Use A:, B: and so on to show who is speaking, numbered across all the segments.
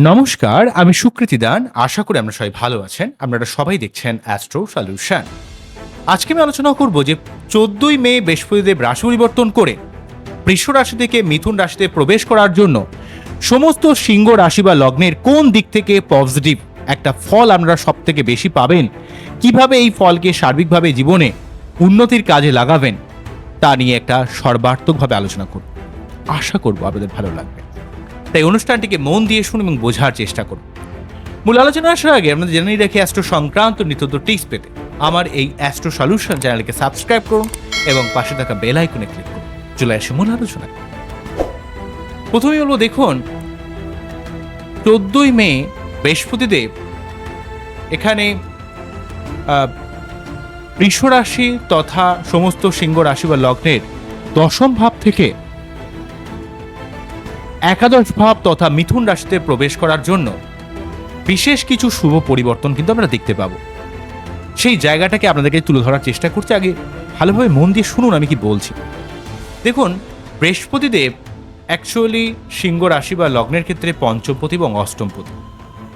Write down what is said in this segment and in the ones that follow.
A: নমস্কার, আমি সুকৃতি দান। আশা করি আমরা সবাই ভালো আছেন। আপনারা সবাই দেখছেন অ্যাস্ট্রো সলিউশন আজকে আমি আলোচনা করব যে চোদ্দই মে বৃহস্পতিদেব রাশি পরিবর্তন করে বৃষ রাশি থেকে মিথুন রাশিতে প্রবেশ করার জন্য সমস্ত সিংহ রাশি বা লগ্নের কোন দিক থেকে পজিটিভ একটা ফল আপনারা সব থেকে বেশি পাবেন? কীভাবে এই ফলকে সার্বিকভাবে জীবনে উন্নতির কাজে লাগাবেন, তা নিয়ে একটা সর্বার্থকভাবে আলোচনা করব আশা করব আপনাদের ভালো লাগবে। তাই অনুষ্ঠানটিকে মন দিয়ে শুনুন এবং বোঝার চেষ্টা করুন। মূল আলোচনা আসার আগে আপনাদের জানিয়ে রাখি অ্যাস্ট্রো সংক্রান্ত নিত্যন্ত টিপস পেতে। আমার এই অ্যাস্ট্রো সলিউশন চ্যানেলকে সাবস্ক্রাইব করুন এবং পাশে থাকা বেল আইকনে ক্লিক করুন। চলে আসে মূল আলোচনা প্রথমেই বলব, দেখুন, চোদ্দই মে বৃহস্পতিদেব এখানে আহ, রাশি তথা সমস্ত সিংহ রাশি বা লগ্নের দশম ভাব থেকে একাদশ ভাব তথা মিথুন রাশিতে প্রবেশ করার জন্য বিশেষ কিছু শুভ পরিবর্তন কিন্তু আমরা দেখতে পাবো। সেই জায়গাটাকে আপনাদেরকে তুলে ধরার চেষ্টা করছি। আগে ভালোভাবে মন দিয়ে শুনুন আমি কি বলছি। দেখুন বৃহস্পতিদেব অ্যাকচুয়ালি সিংহ রাশি বা লগ্নের ক্ষেত্রে পঞ্চমপতি এবং অষ্টমপতি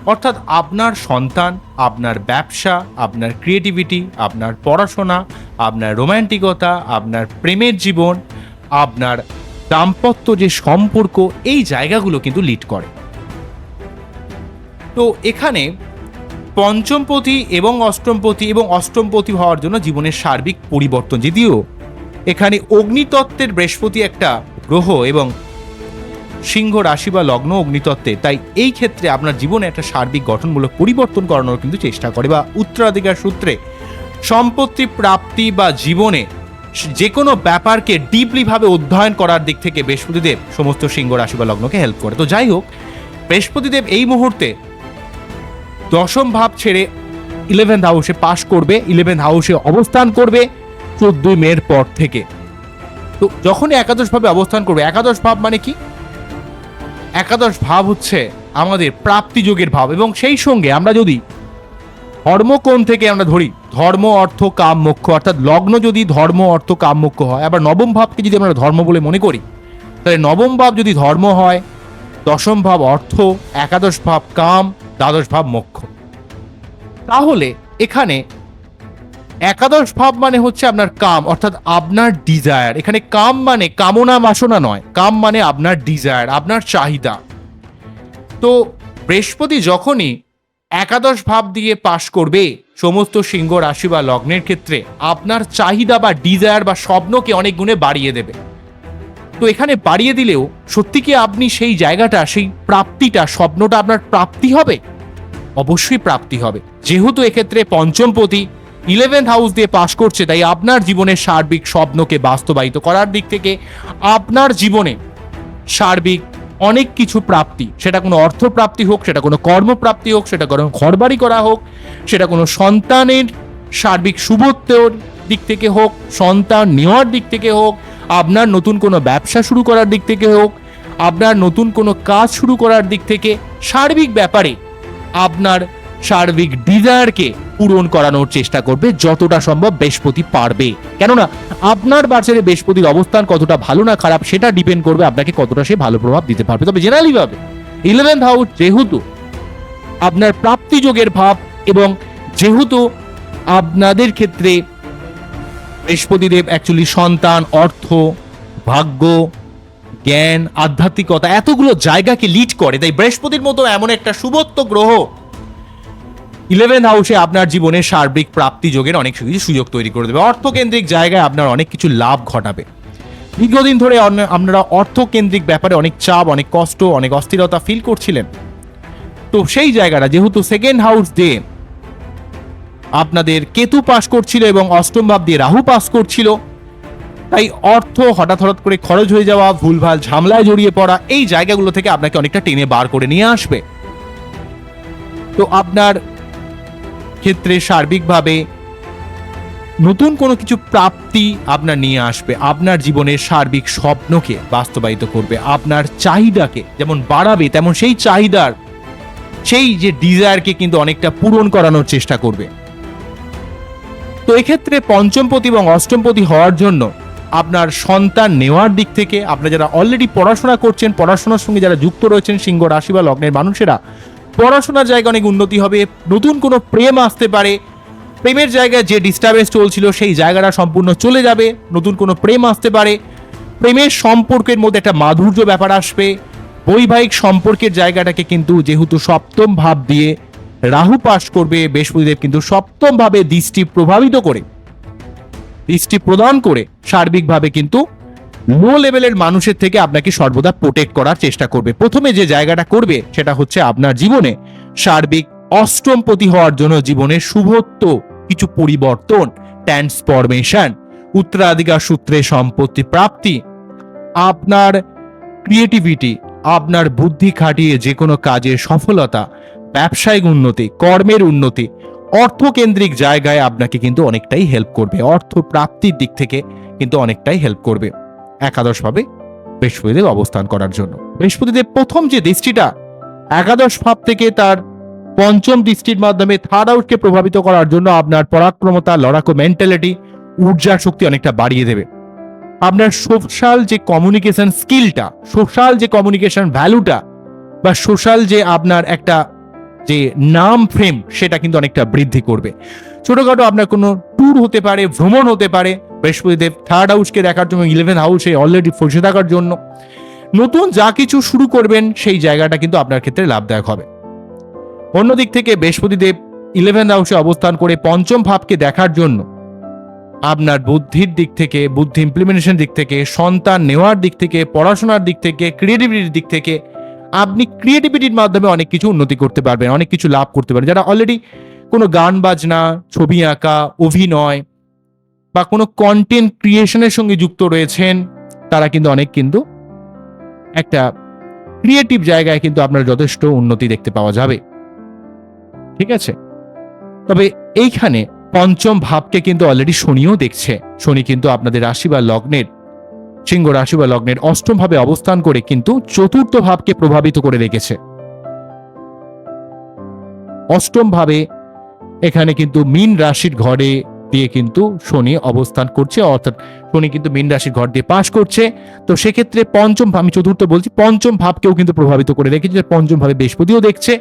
A: অর্থাৎ আপনার সন্তান, আপনার ব্যবসা, আপনার ক্রিয়েটিভিটি আপনার পড়াশোনা, আপনার রোম্যান্টিকতা আপনার প্রেমের জীবন, আপনার দাম্পত্য যে সম্পর্ক, এই জায়গাগুলো কিন্তু লিড করে। তো এখানে পঞ্চমপতি এবং অষ্টমপতি এবং অষ্টমপতি হওয়ার জন্য জীবনের সার্বিক পরিবর্তন যদিও এখানে অগ্নিতত্ত্বের বৃহস্পতি একটা গ্রহ এবং সিংহ রাশি বা লগ্ন, অগ্নিতত্ত্বে। তাই এই ক্ষেত্রে আপনার জীবনে একটা সার্বিক গঠনমূলক পরিবর্তন করানোর কিন্তু চেষ্টা করে বা উত্তরাধিকার সূত্রে সম্পত্তি, প্রাপ্তি বা জীবনে যে কোনো ব্যাপারকে ডিপলিভাবে অধ্যয়ন করার দিক থেকে বৃহস্পতিদেব সমস্ত সিংহ রাশি বা লগ্নকে হেল্প করে। তো যাই হোক, বৃহস্পতিদেব এই মুহূর্তে দশম ভাব ছেড়ে ইলেভেন্থ হাউসে পাশ করবে ইলেভেন্থ হাউসে অবস্থান করবে চোদ্দই মের পর থেকে। তো যখনই একাদশ ভাবে অবস্থান করবে, একাদশ ভাব মানে কি? একাদশ ভাব হচ্ছে আমাদের প্রাপ্তি যোগের ভাব। এবং সেই সঙ্গে আমরা যদি ধর্মকোণ থেকে আমরা ধরি, ধর্ম, অর্থ, কাম, মোক্ষ, অর্থাৎ লগ্ন যদি ধর্ম, অর্থ, কাম, মোক্ষ হয়, আবার নবম ভাবকে যদি আমরা ধর্ম বলে মনে করি, তাহলে নবম ভাব যদি ধর্ম হয়, দশম ভাব অর্থ, একাদশ ভাব কাম, দ্বাদশ ভাব মোক্ষ। তাহলে এখানে একাদশ ভাব মানে হচ্ছে আপনার কাম, অর্থাৎ আপনার ডিজায়ার এখানে কাম মানে কামনা বাসনা নয়, কাম মানে আপনার ডিজায়ার আপনার চাহিদা। তো বৃহস্পতি যখনই একাদশ ভাব দিয়ে পাশ করবে, সমস্ত সিংহ রাশি বা লগ্নের ক্ষেত্রে আপনার চাহিদা বা ডিজায়ার বা স্বপ্নকে অনেক গুণে বাড়িয়ে দেবে। তো এখানে বাড়িয়ে দিলেও সত্যি কি আপনি সেই জায়গাটা, সেই প্রাপ্তিটা, স্বপ্নটা আপনার প্রাপ্তি হবে? অবশ্যই প্রাপ্তি হবে। যেহেতু এক্ষেত্রে পঞ্চমপতি ইলেভেন্থ হাউস দিয়ে পাশ করছে, তাই আপনার জীবনের সার্বিক স্বপ্নকে বাস্তবায়িত করার দিক থেকে আপনার জীবনে সার্বিক অনেক কিছু প্রাপ্তি। সেটা কোনো অর্থ প্রাপ্তি হোক, সেটা কোনো কর্মপ্রাপ্তি হোক, সেটা কোনো ঘরবাড়ি করা হোক, সেটা কোনো সন্তানের সার্বিক শুভত্বর দিক থেকে হোক, সন্তান নেওয়ার দিক থেকে হোক, আপনার নতুন কোনো ব্যবসা শুরু করার দিক থেকে হোক, আপনার নতুন কোনো কাজ শুরু করার দিক থেকে, সার্বিক ব্যাপারে আপনার সার্বিক ডিজায়ারকে পূরণ করানোর চেষ্টা করবে যতটা সম্ভব বৃহস্পতি পারবে। কেননা, আপনার বাচ্চারে বৃহস্পতির অবস্থান কতটা ভালো না খারাপ সেটা ডিপেন্ড করবে আপনাকে কতটা সে ভালো প্রভাব দিতে পারবে। তবে জেনারেলি ভাবে ইলেভেন্থ হাউস যেহেতু আপনার প্রাপ্তি যোগের ভাব এবং যেহেতু আপনাদের ক্ষেত্রে বৃহস্পতিদেব অ্যাকচুয়ালি সন্তান, অর্থ, ভাগ্য, জ্ঞান, আধ্যাত্মিকতা এতগুলো জায়গাকে লিড করে, তাই বৃহস্পতির মতো এমন একটা শুভত্ব গ্রহ ইলেভেন হাউসে আপনার জীবনে সার্বিক প্রাপ্তি যোগের অনেক কিছু সুযোগ তৈরি করে দেবে। অর্থকেন্দ্রিক জায়গায় আপনার অনেক কিছু লাভ ঘটাবে। দীর্ঘদিন ধরে আপনারা অর্থকেন্দ্রিক ব্যাপারে অনেক চাপ, অনেক কষ্ট, অনেক অস্থিরতা ফিল করছিলেন। তো সেই জায়গাটা, যেহেতু সেকেন্ড হাউস ডে আপনাদের কেতু পাস করছিল এবং অষ্টম ভাব দিয়ে রাহু পাস করছিল। তাই অর্থ হঠাৎ হঠাৎ করে খরচ হয়ে যাওয়া, ভুলভাল ঝামলায় জড়িয়ে পড়া, এই জায়গাগুলো থেকে আপনাকে অনেকটা টেনে বার করে নিয়ে আসবে। তো আপনার ক্ষেত্রে সার্বিকভাবে নতুন কোনো কিছু প্রাপ্তি আপনার নিয়ে আসবে। আপনার জীবনের সার্বিক স্বপ্নকে বাস্তবায়িত করবে। আপনার চাহিদাকে যেমন বাড়াবে, তেমন সেই চাহিদার, সেই যে ডিজায়ারকে কিন্তু অনেকটা পূরণ করানোর চেষ্টা করবে। তো এক্ষেত্রে পঞ্চমপতি এবং অষ্টমপতি হওয়ার জন্য আপনার সন্তান নেওয়ার দিক থেকে, আপনারা যারা অলরেডি পড়াশোনা করছেন, পড়াশোনার সঙ্গে যারা যুক্ত রয়েছেন, সিংহ রাশি বা লগ্নের মানুষেরা পড়াশোনার জায়গায় অনেক উন্নতি হবে, নতুন কোনো প্রেম আসতে পারে। প্রেমের জায়গায় যে ডিস্টারবেন্স চলছিল, সেই জায়গাটা সম্পূর্ণ চলে যাবে, নতুন কোনো প্রেম আসতে পারে। প্রেমের সম্পর্কের মধ্যে একটা মাধুর্য ব্যাপার আসবে। বৈবাহিক সম্পর্কের জায়গাটাকে কিন্তু যেহেতু সপ্তম ভাব দিয়ে রাহু পাশ করবে, বৃহস্পতিদেব কিন্তু সপ্তমভাবে দৃষ্টি প্রভাবিত করে। দৃষ্টি প্রদান করে সার্বিকভাবে কিন্তু লো লেভেলের মানুষের থেকে আপনাকে সর্বদা প্রোটেক্ট করার চেষ্টা করবে। প্রথমে যে জায়গাটা করবে, সেটা হচ্ছে আপনার জীবনে সার্বিক অষ্টমপতি হওয়ার জন্য জীবনের শুভত্ব, কিছু পরিবর্তন ট্রান্সফরমেশন উত্তরাধিকার সূত্রে সম্পত্তি প্রাপ্তি, আপনার ক্রিয়েটিভিটি আপনার বুদ্ধি খাটিয়ে যে কোনো কাজের সফলতা, ব্যবসায়িক উন্নতি, কর্মের উন্নতি, অর্থকেন্দ্রিক জায়গায় আপনাকে কিন্তু অনেকটাই হেল্প করবে। অর্থ প্রাপ্তির দিক থেকে কিন্তু অনেকটাই হেল্প করবে। একাদশভাবে বৃহস্পতিদেব অবস্থান করার জন্য। বৃহস্পতিদেব প্রথম যে দৃষ্টিটা, একাদশ ভাব থেকে তার পঞ্চম দৃষ্টির মাধ্যমে থার্ড আউটকে প্রভাবিত করার জন্য আপনার পরাক্রমতা, লড়াকু মেন্টালিটি ঊর্জা শক্তি অনেকটা বাড়িয়ে দেবে। আপনার সোশ্যাল যে কমিউনিকেশন স্কিলটা সোশ্যাল যে কমিউনিকেশন ভ্যালুটা বা সোশ্যাল যে আপনার একটা যে নাম ফ্রেম সেটা কিন্তু অনেকটা বৃদ্ধি করবে। ছোটখাটো আপনার কোনো ট্যুর হতে পারে, ভ্রমণ হতে পারে বৃহস্পতিদেব থার্ড হাউসকে দেখার জন্য ইলেভেন হাউসে অলরেডি ফসে থাকার জন্য। নতুন যা কিছু শুরু করবেন, সেই জায়গাটা কিন্তু আপনার ক্ষেত্রে লাভদায়ক হবে। অন্যদিক থেকে বৃহস্পতিদেব ইলেভেন হাউসে অবস্থান করে পঞ্চম ভাবকে দেখার জন্য আপনার বুদ্ধির দিক থেকে, বুদ্ধি ইমপ্লিমেন্টেশন দিক থেকে, সন্তান নেওয়ার দিক থেকে, পড়াশোনার দিক থেকে ক্রিয়েটিভিটির দিক থেকে আপনি ক্রিয়েটিভিটির মাধ্যমে অনেক কিছু উন্নতি করতে পারবেন, অনেক কিছু লাভ করতে পারবেন। যারা অলরেডি কোনো গান বাজনা, ছবি আঁকা, অভিনয় বা কোনো কন্টেন্ট ক্রিয়েশনের সঙ্গে যুক্ত রয়েছেন, তারা কিন্তু অনেক কিন্তু একটা ক্রিয়েটিভ জায়গায় কিন্তু আপনার যথেষ্ট উন্নতি দেখতে পাওয়া যাবে। ঠিক আছে? তবে এইখানে পঞ্চম ভাবকে কিন্তু অলরেডি শনিও দেখছে। শনি কিন্তু আপনাদের রাশি বা লগ্নের, সিংহ রাশি বা লগ্নের অষ্টম ভাবে অবস্থান করে কিন্তু চতুর্থ ভাবকে প্রভাবিত করে রেখেছে। অষ্টম ভাবে এখানে কিন্তু মীন রাশির ঘরে দিয়ে কিন্তু শনি অবস্থান করছে, অর্থাৎ শনি কিন্তু মীন রাশির ঘর দিয়ে পাশ করছে। তো সেক্ষেত্রে পঞ্চম ভাব- আমি চতুর্থ বলছি, পঞ্চম ভাবকেও কিন্তু প্রভাবিত করে রেখেছে পঞ্চম ভাবে বৃহস্পতিও দেখছে।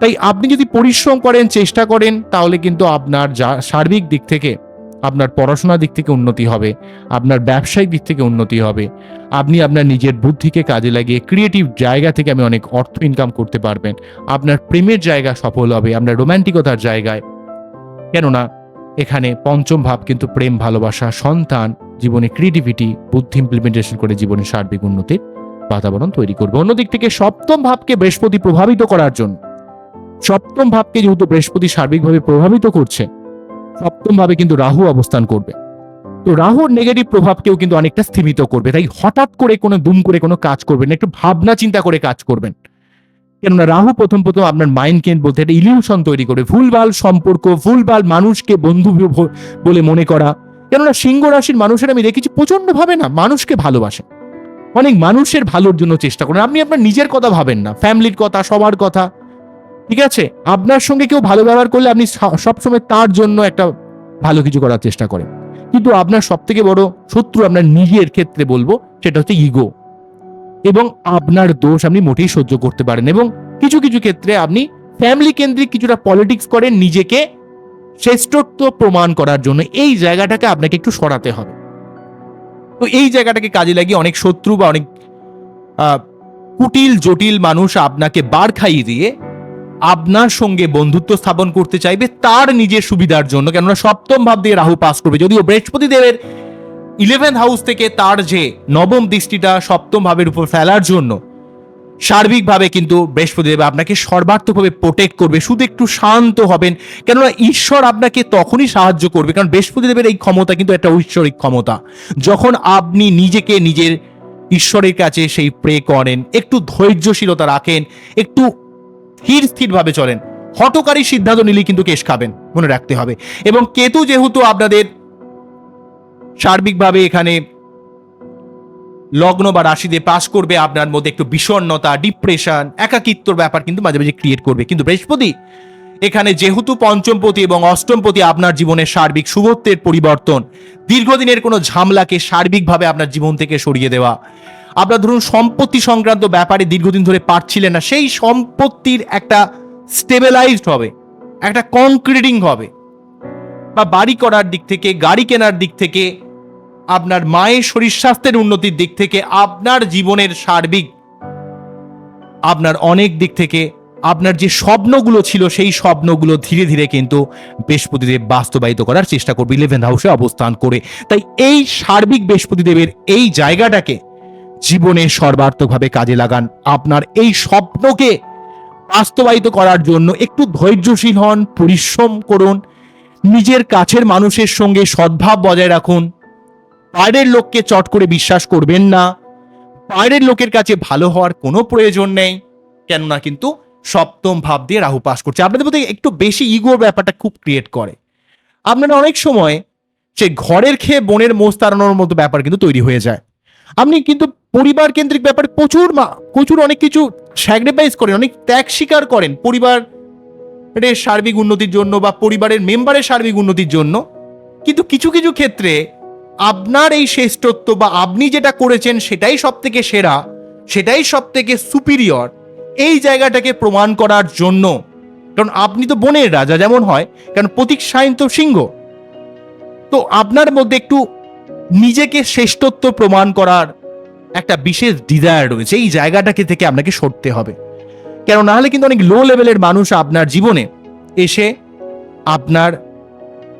A: তাই আপনি যদি পরিশ্রম করেন, চেষ্টা করেন, তাহলে কিন্তু আপনার যা সার্বিক দিক থেকে, আপনার পড়াশোনার দিক থেকে উন্নতি হবে, আপনার ব্যবসায়িক দিক থেকে উন্নতি হবে, আপনি আপনার নিজের বুদ্ধিকে কাজে লাগিয়ে ক্রিয়েটিভ জায়গা থেকে আমি অনেক অর্থ ইনকাম করতে পারবেন। আপনার প্রেমের জায়গা সফল হবে, আপনার রোমান্টিকতার জায়গায়। কেননা এখানে পঞ্চম ভাব কিন্তু প্রেম, ভালোবাসা, সন্তান, জীবনে ক্রিয়েটিভিটি বুদ্ধি ইমপ্লিমেন্টেশন করে জীবনে সার্বিক উন্নতির বাতাবরণ তৈরি করবে। অন্যদিক থেকে সপ্তম ভাবকে বৃহস্পতি প্রভাবিত করার জন্য। সপ্তম ভাবকে যেহেতু বৃহস্পতি সার্বিকভাবে প্রভাবিত করছে, সপ্তম ভাবে কিন্তু রাহু অবস্থান করবে। তো রাহুর নেগেটিভ প্রভাবকেও কিন্তু অনেকটা স্থিমিত করবে। তাই হঠাৎ করে কোনো দুম করে কোনো কাজ করবেন একটু ভাবনা চিন্তা করে কাজ করবেন। কেননা রাহু প্রথম প্রথম আপনার মাইন্ডকে বলতে একটা ইলিউশন তৈরি করে, ভুলভাল সম্পর্ক, ভুলভাল মানুষকে বন্ধু বলে মনে করা। কেননা সিংহ রাশির মানুষের আমি দেখেছি প্রচণ্ড ভাবে না মানুষকে ভালোবাসে। অনেক মানুষের ভালোর জন্য চেষ্টা করেন। আপনি আপনার নিজের কথা ভাবেন না ফ্যামিলির কথা, সবার কথা। ঠিক আছে? আপনার সঙ্গে কেউ ভালো ব্যবহার করলে আপনি সবসময় তার জন্য একটা ভালো কিছু করার চেষ্টা করেন। কিন্তু আপনার সব থেকে বড় শত্রু আপনার নিজের ক্ষেত্রে বলব, সেটা হচ্ছে ইগো এবং আপনার দোষ আপনি মোটেই সহ্য করতে পারেন এবং কিছু কিছু ক্ষেত্রে আপনি ফ্যামিলি কেন্দ্রিক কিছুটা পলিটিক্স করেন নিজেকে শ্রেষ্ঠত্ব প্রমাণ করার জন্য। এই জায়গাটাকে আপনাকে একটু সরাতে হবে। তো এই জায়গাটাকে কাজে লাগিয়ে অনেক শত্রু বা অনেক কুটিল, জটিল মানুষ আপনাকে বার খাইয়ে দিয়ে আপনার সঙ্গে বন্ধুত্ব স্থাপন করতে চাইবে তার নিজের সুবিধার জন্য। কেননা সপ্তম ভাব দিয়ে রাহু পাস করবে। যদিও বৃহস্পতি দেবের ইলেভেন হাউস থেকে তার যে নবম দৃষ্টিটা সপ্তম ভাবের উপর ফেলার জন্য, সার্বিকভাবে কিন্তু বৃহস্পতি দেব আপনাকে সর্বার্থকভাবে প্রোটেক্ট করবে, শুধু একটু শান্ত হবেন। কেননা ঈশ্বর আপনাকে তখনই সাহায্য করবে, কারণ বৃহস্পতি দেবের এই ক্ষমতা কিন্তু একটা ঐশ্বরিক ক্ষমতা। যখন আপনি নিজেকে নিজের ঈশ্বরের কাছে সেই প্রে করেন, একটু ধৈর্যশীলতা রাখেন, একটু স্থির স্থিরভাবে চলেন হটকারী সিদ্ধান্ত নিলে কিন্তু কেশ খাবেন, মনে রাখতে হবে। এবং কেতু যেহেতু আপনাদের সার্বিকভাবে এখানে লগ্ন বা রাশিতে পাস করবে, আপনার মধ্যে একটু বিষণ্ণতা ডিপ্রেশন একাকিত্বর ব্যাপার কিন্তু মাঝে মাঝে ক্রিয়েট করবে। কিন্তু বৃহস্পতি, এখানে যেহেতু পঞ্চমপতি এবং অষ্টমপতি আপনার জীবনের সার্বিক শুভত্বের পরিবর্তন, দীর্ঘদিনের কোনো ঝামলাকে সার্বিকভাবে আপনার জীবন থেকে সরিয়ে দেওয়া। আপনার ধরুন সম্পত্তি সংক্রান্ত ব্যাপারে দীর্ঘদিন ধরে পারছিলেন না, সেই সম্পত্তির একটা স্টেবিলাইজড হবে, একটা কনক্রিটিং হবে। বা বাড়ি করার দিক থেকে, গাড়ি কেনার দিক থেকে আপনার মায়ের শরীর স্বাস্থ্যের উন্নতির দিক থেকে আপনার জীবনের সার্বিক, আপনার অনেক দিক থেকে আপনার যে স্বপ্নগুলো ছিল, সেই স্বপ্নগুলো ধীরে ধীরে কিন্তু বৃহস্পতিদেব বাস্তবায়িত করার চেষ্টা করবে ইলেভেন্থ হাউসে অবস্থান করে। তাই এই সার্বিক বৃহস্পতিদেবের এই জায়গাটাকে জীবনে সর্বার্থকভাবে কাজে লাগান। আপনার এই স্বপ্নকে বাস্তবায়িত করার জন্য একটু ধৈর্যশীল হন, পরিশ্রম করুন, নিজের কাছের মানুষের সঙ্গে সদ্ভাব বজায় রাখুন। বাইরের লোককে চট করে বিশ্বাস করবেন না। বাইরের লোকের কাছে ভালো হওয়ার কোনো প্রয়োজন নেই। কেননা কিন্তু সপ্তম ভাব দিয়ে রাহু পাস করছে। আপনাদের মধ্যে একটু বেশি ইগোর ব্যাপারটা খুব ক্রিয়েট করে। আপনারা অনেক সময় সে ঘরের খেয়ে বনের মোষ তাড়ানোর মতো ব্যাপার কিন্তু তৈরি হয়ে যায়। আপনি কিন্তু পরিবার কেন্দ্রিক ব্যাপারে প্রচুর মা- প্রচুর অনেক কিছু স্যাক্রিফাইস করেন, অনেক ত্যাগ স্বীকার করেন পরিবারের সার্বিক উন্নতির জন্য বা পরিবারের মেম্বারের সার্বিক উন্নতির জন্য। কিন্তু কিছু কিছু ক্ষেত্রে আপনার এই শ্রেষ্ঠত্ব বা আপনি যেটা করেছেন সেটাই সব থেকে সেরা, সেটাই সব থেকে সুপিরিয়র এই জায়গাটাকে প্রমাণ করার জন্য। কারণ আপনি তো বনের রাজা যেমন হয়, কারণ প্রতীক সাইন তো সিংহ। তো আপনার মধ্যে একটু নিজেকে শ্রেষ্ঠত্ব প্রমাণ করার একটা বিশেষ ডিজায়ার রয়েছে, এই জায়গাটাকে থেকে আপনাকে সরতে হবে। কেন না হলে কিন্তু অনেক লো লেভেলের মানুষ আপনার জীবনে এসে আপনার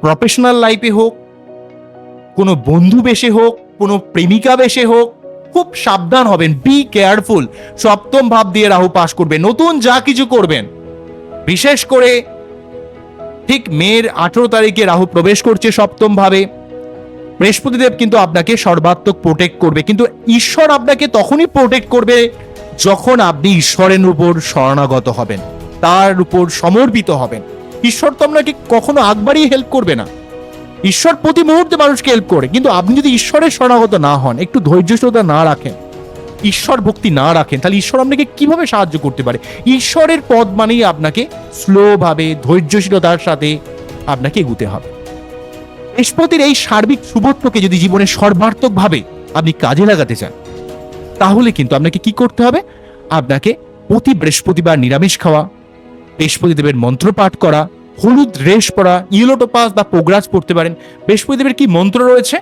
A: প্রফেশনাল লাইফে হোক কোনো বন্ধু বেশে হোক, কোনো প্রেমিকা বেশে হোক, খুব সাবধান হবেন বি কেয়ারফুল সপ্তম ভাব দিয়ে রাহু পাশ করবে, নতুন যা কিছু করবেন। বিশেষ করে ঠিক মেয়ের আঠেরো তারিখে রাহু প্রবেশ করছে সপ্তম ভাবে। বৃহস্পতিদেব কিন্তু আপনাকে সর্বাত্মক প্রোটেক্ট করবে, কিন্তু ঈশ্বর আপনাকে তখনই প্রোটেক্ট করবে যখন আপনি ঈশ্বরের উপর শরণাগত হবেন, তার উপর সমর্পিত হবেন। ঈশ্বর তো আপনাকে কখনো আগবারই হেল্প করবে না। ঈশ্বর প্রতি মুহূর্তে মানুষকে হেল্প করে। কিন্তু আপনি যদি ঈশ্বরের শরণাগত না হন, একটু ধৈর্যশীলতা না রাখেন, ঈশ্বর ভক্তি না রাখেন, তাহলে ঈশ্বর আপনাকে কীভাবে সাহায্য করতে পারে? ঈশ্বরের পদ মানেই আপনাকে স্লোভাবে ধৈর্যশীলতার সাথে আপনাকে এগুতে হবে। বৃহস্পতির এই সার্বিক শুভত্বকে যদি জীবনে সর্বার্থকভাবে আপনি কাজে লাগাতে চান, তাহলে কিন্তু আপনাকে কি করতে হবে? আপনাকে প্রতি বৃহস্পতিবার নিরামিষ খাওয়া, বৃহস্পতিদেবের মন্ত্র পাঠ করা হলুদ রেশ পরা ইউলোটোপাস বা পোগ্রাজ পড়তে পারেন। বৃহস্পতিদেবের কি মন্ত্র রয়েছে?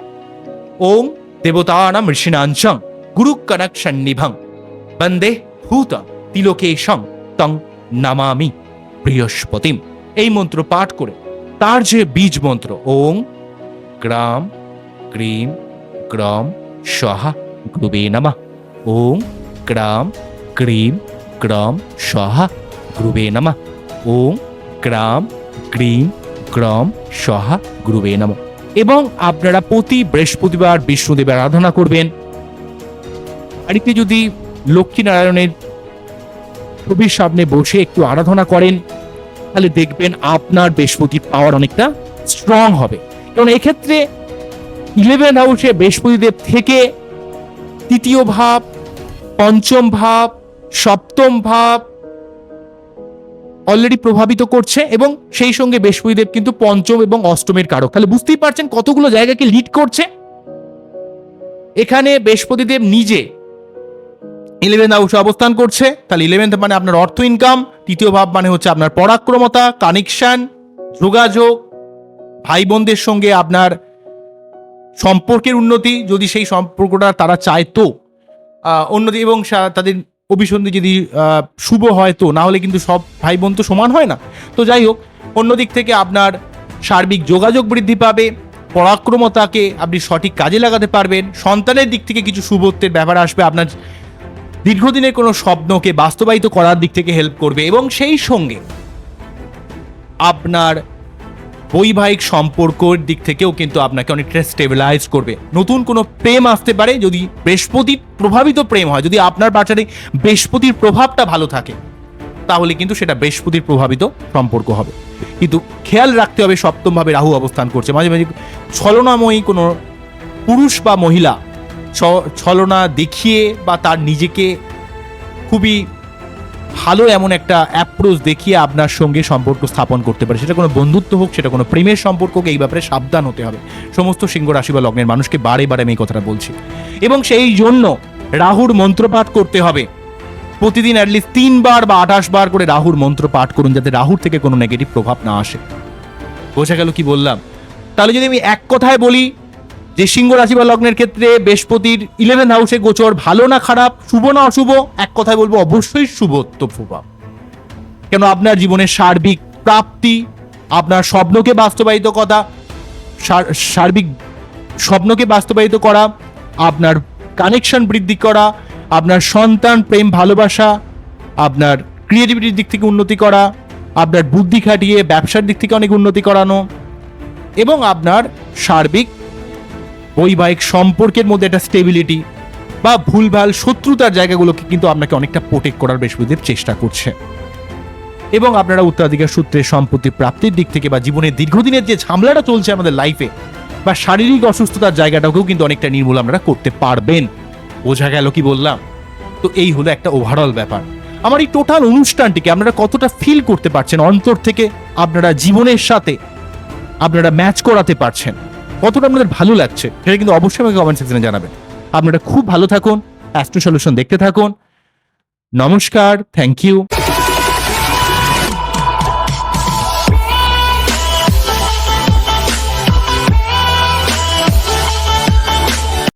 A: ওম দেবতানাম ঋষিনাঞ্চং গুরু কনক সন্নিভং বন্দে ভূত তিলোকেশং তং নামামি বৃহস্পতিম। এই মন্ত্র পাঠ করে তার যে বীজ মন্ত্র, ওম গ্রাম গ্রীম গ্রম সহা গুরুবে নমঃ। ওম গ্রাম গ্রীম গ্রম সহা গুরুবে নমঃ। ওম গ্রাম গ্রীম গ্রম সহা, গুরুবে নমঃ। এবং আপনারা প্রতি বৃহস্পতিবার বিষ্ণুদেবের আরাধনা করবেন। বাড়িতে যদি লক্ষ্মীনারায়ণের ছবির সামনে বসে একটু আরাধনা করেন, তাহলে দেখবেন আপনার বৃহস্পতির পাওয়ার অনেকটা স্ট্রং হবে। কারণ এক্ষেত্রে ইলেভেন হাউসে বৃহস্পতিদেব থেকে তৃতীয় ভাব, পঞ্চম ভাব, সপ্তম ভাব অলরেডি প্রভাবিত করছে এবং সেই সঙ্গে বৃহস্পতিদেব কিন্তু পঞ্চম এবং অষ্টমের কারক। তাহলে বুঝতেই পারছেন কতগুলো জায়গাকে লিড করছে? এখানে বৃহস্পতিদেব নিজে ইলেভেন্থ হাউসে অবস্থান করছে। তাহলে ইলেভেন্থ মানে আপনার অর্থ ইনকাম তৃতীয় ভাব মানে হচ্ছে আপনার পরাক্রমতা কানেকশন যোগাযোগ ভাই বোনদের সঙ্গে আপনার সম্পর্কের উন্নতি, যদি সেই সম্পর্কটা তারা চায় তো উন্নতি এবং তাদের অভিসন্ধি যদি শুভ হয় তো, না হলে কিন্তু সব ভাই বোন তো সমান হয় না। তো যাই হোক, অন্যদিক থেকে আপনার সার্বিক যোগাযোগ বৃদ্ধি পাবে, পরাক্রমতাকে আপনি সঠিক কাজে লাগাতে পারবেন, সন্তানের দিক থেকে কিছু শুভত্বের ব্যাপার আসবে, আপনার দীর্ঘদিনের কোনো স্বপ্নকে বাস্তবায়িত করার দিক থেকে হেল্প করবে এবং সেই সঙ্গে আপনার বৈবাহিক সম্পর্কর দিক থেকেও কিন্তু আপনাকে অনেকটা স্টেবিলাইজ করবে। নতুন কোনো প্রেম আসতে পারে যদি বৃহস্পতি প্রভাবিত প্রেম হয়, যদি আপনার বাচ্চারে বৃহস্পতির প্রভাবটা ভালো থাকে, তাহলে কিন্তু সেটা বৃহস্পতির প্রভাবিত সম্পর্ক হবে। কিন্তু খেয়াল রাখতে হবে সপ্তমভাবে রাহু অবস্থান করছে। মাঝে মাঝে ছলনাময়ী কোনো পুরুষ বা মহিলা ছলনা দেখিয়ে বা তার নিজেকে খুবই ভালো এমন একটা অ্যাপ্রোচ দেখিয়ে আপনার সঙ্গে সম্পর্ক স্থাপন করতে পারে। সেটা কোনো বন্ধুত্ব হোক, সেটা কোনো প্রেমের সম্পর্ক এই ব্যাপারে সাবধান হতে হবে। সমস্ত সিংহ রাশি বা লগ্নের মানুষকে বারে বারে আমি এই কথাটা বলছি। এবং সেই জন্য রাহুর মন্ত্রপাঠ করতে হবে। প্রতিদিন অ্যাটলিস্ট তিনবার বা আঠাশ বার করে রাহুর মন্ত্র পাঠ করুন, যাতে রাহুর থেকে কোনো নেগেটিভ প্রভাব না আসে। বোঝা গেল কি বললাম? তাহলে যদি আমি এক কথায় বলি যে সিংহ রাশি বা লগ্নের ক্ষেত্রে বৃহস্পতির ইলেভেন হাউসে গোচর ভালো না খারাপ, শুভ না অশুভ, এক কথায় বলব অবশ্যই শুভত্ব প্রভাব। কেন? আপনার জীবনের সার্বিক প্রাপ্তি, আপনার স্বপ্নকে বাস্তবায়িত সার- সার্বিক স্বপ্নকে বাস্তবায়িত করা, আপনার কানেকশন বৃদ্ধি করা, আপনার সন্তান, প্রেম, ভালোবাসা, আপনার ক্রিয়েটিভিটির দিক থেকে উন্নতি করা, আপনার বুদ্ধি খাটিয়ে ব্যবসার দিক থেকে অনেক উন্নতি করানো, এবং আপনার সার্বিক বৈবাহিক সম্পর্কের মধ্যে একটা স্টেবিলিটি বা ভুলভাল শত্রুতার জায়গাগুলোকে কিন্তু আপনাকে অনেকটা প্রোটেক্ট করার বৃহস্পতিদেব চেষ্টা করছে। এবং আপনারা উত্তরাধিকার সূত্রে সম্পত্তি প্রাপ্তির দিক থেকে বা জীবনের দীর্ঘদিনের যে ঝামেলাটা চলছে আমাদের লাইফে বা শারীরিক অসুস্থতার জায়গাটাকেও কিন্তু অনেকটা নির্মূল আপনারা করতে পারবেন। বোঝা গেল কি বললাম? তো এই হলো একটা ওভারঅল ব্যাপার। আমার এই টোটাল অনুষ্ঠানটিকে আপনারা কতটা ফিল করতে পারছেন? অন্তর থেকে আপনারা জীবনের সাথে আপনারা ম্যাচ করাতে পারছেন? কতটা আপনাদের ভালো লাগছে সেটা কিন্তু অবশ্যই আমাকে কমেন্ট সেকশনে জানাবেন। আপনারা খুব ভালো থাকুন অ্যাস্ট্রো সলিউশন দেখতে থাকুন। নমস্কার থ্যাংক ইউ